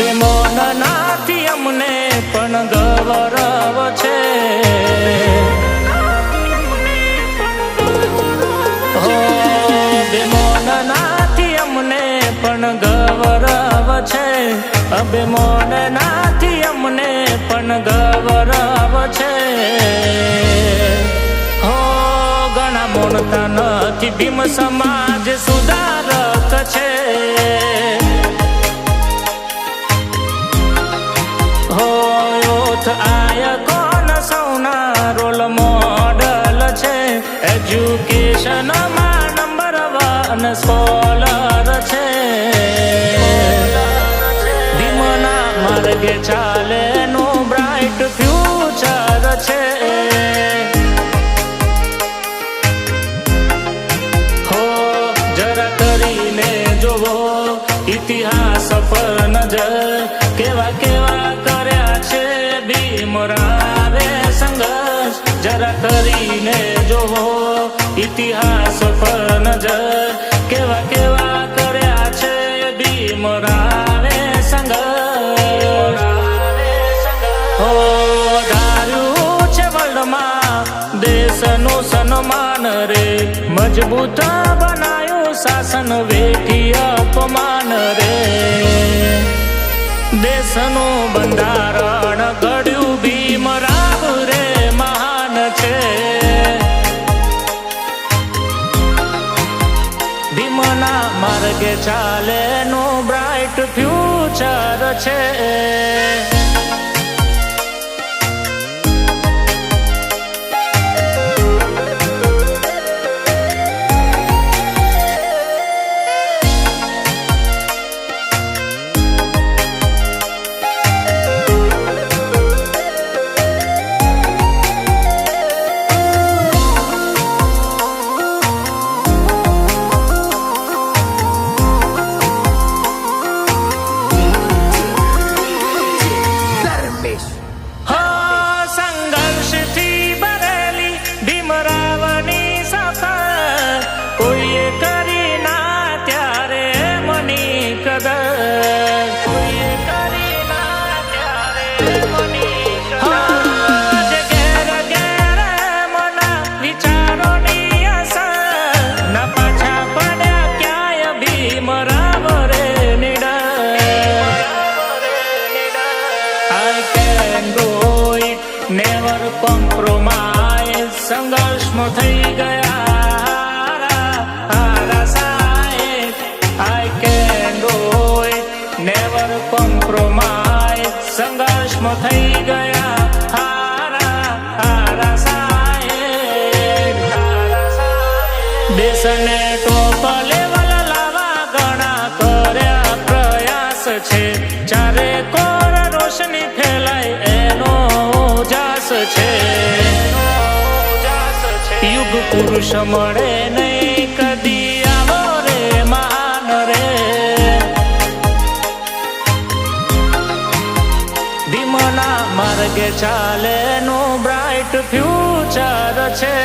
પ્રેમો નાથી અમને પણ ગૌરવ છે. નાથી અમને પણ ગૌરવ છે. અબે મોન નાથી અમને પણ ગૌરવ છે. હો, ઘણા મોનતા નથી ભીમ સમા એજ્યુકેશનમાં નંબર વન સ્કોલર છે. ધીમના માર્ગે નો બ્રાઇટ ફ્યુચર છે. હો, જરા કરીને જોવો, ઇતિહાસ પર નજર. કેવા કેવા કર્યા છે ભીમરાવે સંઘર્ષ. જરા કરીને જોવો, ઇતિહાસ પર નજર કેવા કેવા કર્યા છે ભીમરાવે સંઘર્ષ હો, ધાર્યું છે વર્લ્ડમાં દેશનું સન્માન રે, મજબૂત બનાયું શાસન વેઠી અપમાન રે. દેશનું બંધારણ ઘડ્યું ભીમના માર્ગે ચાલે નું બ્રાઇટ ફ્યુચર છે. સંઘર્ષમાં થઈ ગયા હારા, હારા સાહેબ. ટોપ લેવલ લાવવા ઘણા કર્યા પ્રયાસ છે ચારે કોર રોશની ફેલાય એનો જાસ છે પુરુષ મળે નહીં, કદી આવો રે, મહાન રે. ભીમના માર્ગે ચાલે નું બ્રાઇટ ફ્યુચર છે.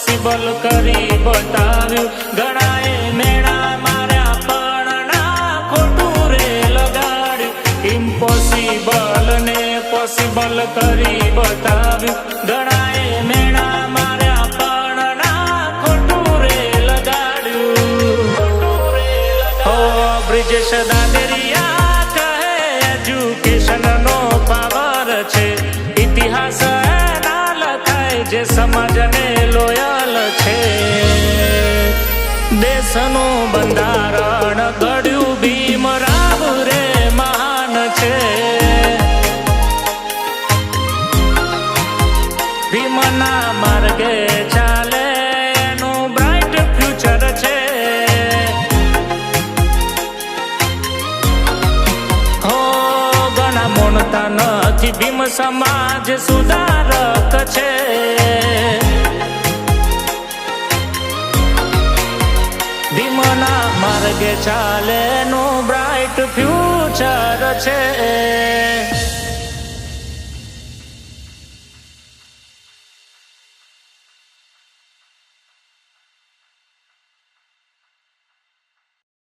પોસિબલ કરી બતાવ્યું. ઘણાએ મેળા માર્યા, પણ ના ખોટું રે લગાડ્યું. ઇમ્પોસિબલ ને પોસિબલ કરી બતાવ્યું. ઘણાએ મેળા માર્યા, પણ ના ખોટું રે લગાડ્યું. બ્રિજેશ દાદરિયા કહે એજ્યુકેશન નો પાવર છે. ઇતિહાસ લખાય, જે સમાજને દેશનું બંધારણ ઘડ્યું ભીમ રાવ રે મહાન છે. ભીમના માર્ગે ચાલે, એનું બ્રાઇટ ફ્યુચર છે. હો, ઘણા મોણતા નથી ભીમ સમાજ સુધારક છે. માર્ગે ચાલે નું બ્રાઇટ ફ્યુચર છે.